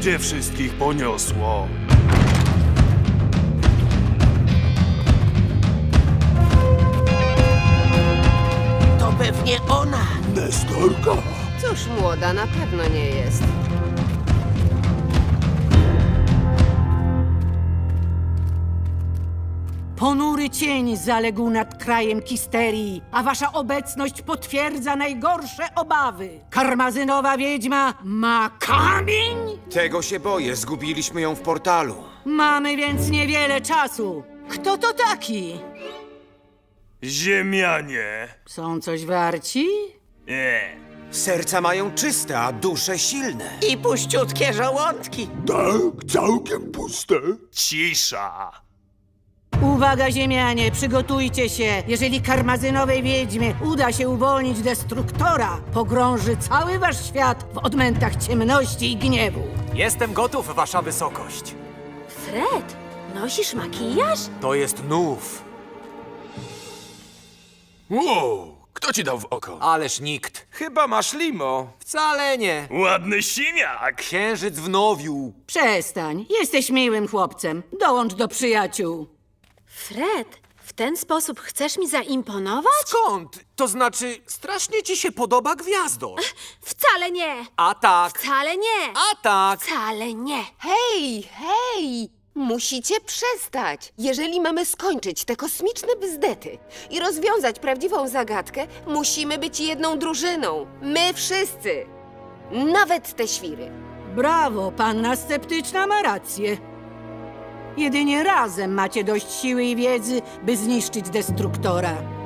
gdzie wszystkich poniosło. To pewnie ona. Nestorka? Cóż, młoda na pewno nie jest. Ponury cień zaległ nad krajem Kisterii, a wasza obecność potwierdza najgorsze obawy. Karmazynowa wiedźma ma kamień? Tego się boję, zgubiliśmy ją w portalu. Mamy więc niewiele czasu. Kto to taki? Ziemianie. Są coś warci? Nie. Serca mają czyste, a dusze silne. I puściutkie żołądki. Tak, całkiem puste. Cisza. Uwaga, ziemianie, przygotujcie się. Jeżeli karmazynowej wiedźmie uda się uwolnić destruktora, pogrąży cały wasz świat w odmętach ciemności i gniewu. Jestem gotów, wasza wysokość. Fred, nosisz makijaż? To jest nów. Wow, kto ci dał w oko? Ależ nikt. Chyba masz limo. Wcale nie. Ładny siniak. Księżyc w nowiu. Przestań, jesteś miłym chłopcem. Dołącz do przyjaciół. Fred, w ten sposób chcesz mi zaimponować? Skąd? To znaczy, strasznie ci się podoba gwiazdor. Wcale nie! A tak. Wcale nie! A tak. Wcale nie! Hej, hej! Musicie przestać. Jeżeli mamy skończyć te kosmiczne bzdety i rozwiązać prawdziwą zagadkę, musimy być jedną drużyną. My wszyscy. Nawet te świry. Brawo, panna sceptyczna ma rację. Jedynie razem macie dość siły i wiedzy, by zniszczyć destruktora.